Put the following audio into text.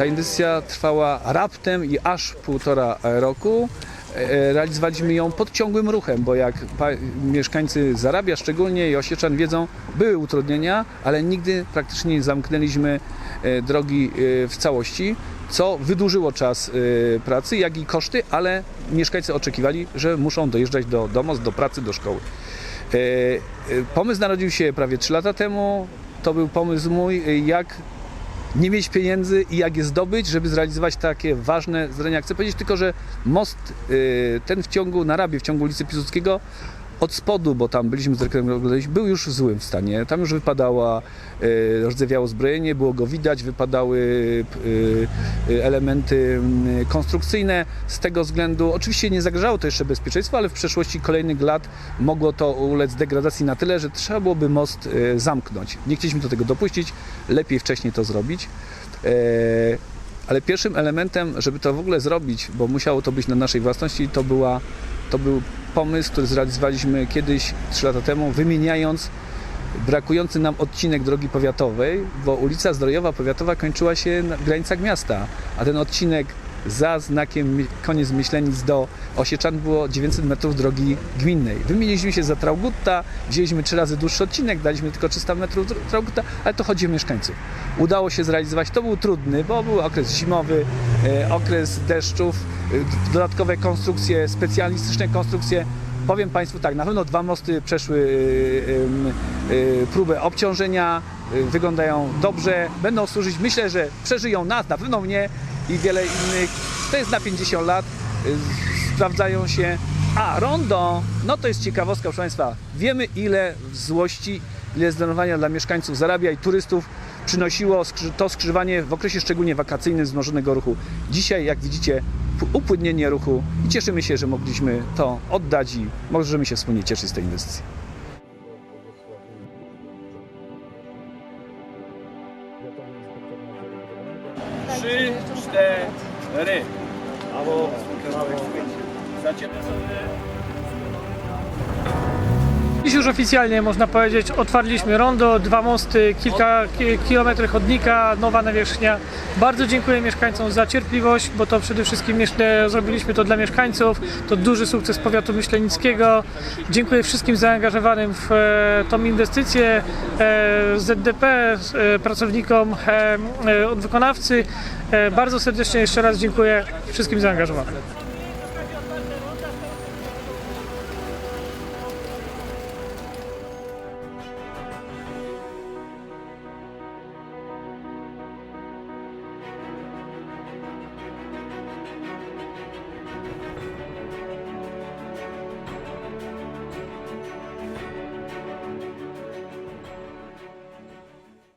Ta inwestycja trwała raptem i aż półtora roku. E, Realizowaliśmy ją pod ciągłym ruchem, bo jak mieszkańcy Zarabia szczególnie i Osieczan wiedzą, były utrudnienia, ale nigdy praktycznie nie zamknęliśmy e, drogi e, w całości, co wydłużyło czas e, pracy, jak i koszty, ale mieszkańcy oczekiwali, że muszą dojeżdżać do domu, do pracy, do szkoły. E, e, Pomysł narodził się prawie 3 lata temu. To był pomysł mój, e, jak nie mieć pieniędzy i jak je zdobyć, żeby zrealizować takie ważne zadania. Chcę powiedzieć tylko, że most y, ten w ciągu Narabie, w ciągu ulicy Piłsudskiego od spodu, bo tam byliśmy z oglądaliśmy, był już w złym stanie. Tam już wypadała, y, zbrojenie, było go widać, wypadały y, y, elementy y, konstrukcyjne. Z tego względu, oczywiście nie zagrażało to jeszcze bezpieczeństwu, ale w przeszłości kolejnych lat mogło to ulec degradacji na tyle, że trzeba byłoby most zamknąć. Nie chcieliśmy do tego dopuścić, lepiej wcześniej to zrobić. E, ale pierwszym elementem, żeby to w ogóle zrobić, bo musiało to być na naszej własności, to, była, to był pomysł, który zrealizowaliśmy kiedyś, 3 lata temu, wymieniając brakujący nam odcinek drogi powiatowej, bo ulica Zdrojowa Powiatowa kończyła się na granicach miasta, a ten odcinek za znakiem koniec Myślenic do Osieczan było 900 metrów drogi gminnej. Wymieniliśmy się za Traugutta, wzięliśmy trzy razy dłuższy odcinek, daliśmy tylko 300 metrów Traugutta, ale to chodzi o mieszkańców. Udało się zrealizować, to był trudny, bo był okres zimowy, e, okres deszczów, e, dodatkowe konstrukcje, specjalistyczne konstrukcje. Powiem Państwu tak, na pewno dwa mosty przeszły y, próbę obciążenia, wyglądają dobrze, będą służyć, myślę, że przeżyją nas, na pewno mnie i wiele innych. To jest na 50 lat, y, sprawdzają się. A, rondo, no to jest ciekawostka, proszę Państwa. Wiemy ile złości, ile zdenerwowania dla mieszkańców Zarabia i turystów przynosiło to skrzyżowanie w okresie szczególnie wakacyjnym wzmożonego ruchu. Dzisiaj, jak widzicie, upłynnienie ruchu i cieszymy się, że mogliśmy to oddać i możemy się wspólnie cieszyć z tej inwestycji. cztery. Brawo. Brawo. Zaczynamy. Dziś już oficjalnie można powiedzieć otwarliśmy rondo, dwa mosty, kilka ki- kilometrów chodnika, nowa nawierzchnia. Bardzo dziękuję mieszkańcom za cierpliwość, bo to przede wszystkim myślę, zrobiliśmy to dla mieszkańców. To duży sukces powiatu myślenickiego. Dziękuję wszystkim zaangażowanym w e, tą inwestycję, e, ZDP, e, pracownikom, od wykonawcy. Bardzo serdecznie jeszcze raz dziękuję wszystkim zaangażowanym.